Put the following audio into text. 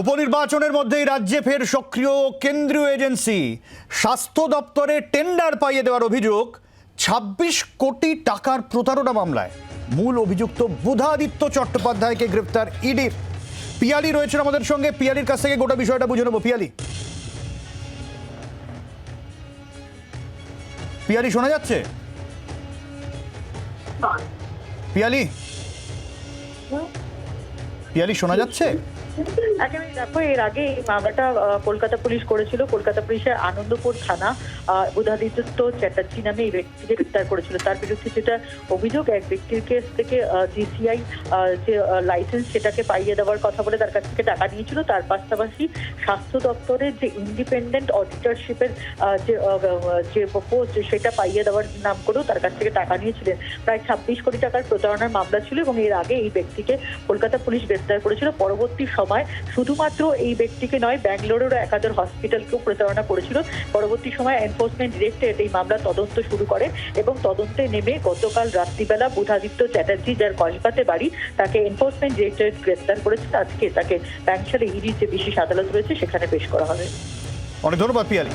উপনির্বাচনের মধ্যেই রাজ্যে ফের সক্রিয় কেন্দ্রীয় এজেন্সি। স্বাস্থ্য দপ্তরে টেন্ডার পাইয়ে দেওয়ার অভিযোগ ২৬ কোটি টাকার প্রতারণা মামলায়। মূল অভিযুক্ত বুধাদিত্য চট্টোপাধ্যায়কে গ্রেপ্তার ইডির পিয়ালি রয়েছেন আমাদের সঙ্গে। পিয়ালির কাছ থেকে গোটা বিষয়টা বুঝে নেব। পিয়ালি। পিয়ালি শোনা যাচ্ছে? পিয়ালি? পিয়ালি শোনা যাচ্ছে? দেখো, এর আগে এই মামলাটা কলকাতা পুলিশ করেছিল। কলকাতা পুলিশের আনন্দপুর থানা বুধাদিত্য চ্যাটার্জি নামে এই ব্যক্তিকে গ্রেপ্তার করেছিল। তার বিরুদ্ধে যেটা অভিযোগ, এক ব্যক্তির কাছ থেকে জিসিআই যে লাইসেন্স সেটাকে পাইয়ে দেওয়ার কথা বলে তার কাছ থেকে টাকা নিয়েছিল। তার পাশাপাশি স্বাস্থ্য দপ্তরের যে ইন্ডিপেন্ডেন্ট অডিটরশিপের যে যে পোস্ট সেটা পাইয়ে দেওয়ার নাম করেও তার কাছ থেকে টাকা নিয়েছিলেন। প্রায় ছাব্বিশ কোটি টাকার প্রতারণার মামলা ছিল এবং এর আগে এই ব্যক্তিকে কলকাতা পুলিশ গ্রেপ্তার করেছিল। পরবর্তী সময়। শুধুমাত্র এই ব্যক্তিকে নয়, ব্যাঙ্গালোরেরও একাধিক হসপিটালকেও প্রতারণা করেছিল। পরবর্তী সময় এনফোর্সমেন্ট ডিরেক্টরেট এই মামলা তদন্ত শুরু করে এবং তদন্তে নেমে গতকাল রাত্রিবেলা বুধাদিত্য চ্যাটার্জি, যার কসবাতে বাড়ি, তাকে এনফোর্সমেন্ট ডিরেক্টরেট গ্রেপ্তার করেছে। আজকে তাকে ব্যাংশালে ইডির যে বিশেষ আদালত রয়েছে, সেখানে পেশ করা হবে। অনেক ধন্যবাদ পিয়ালি।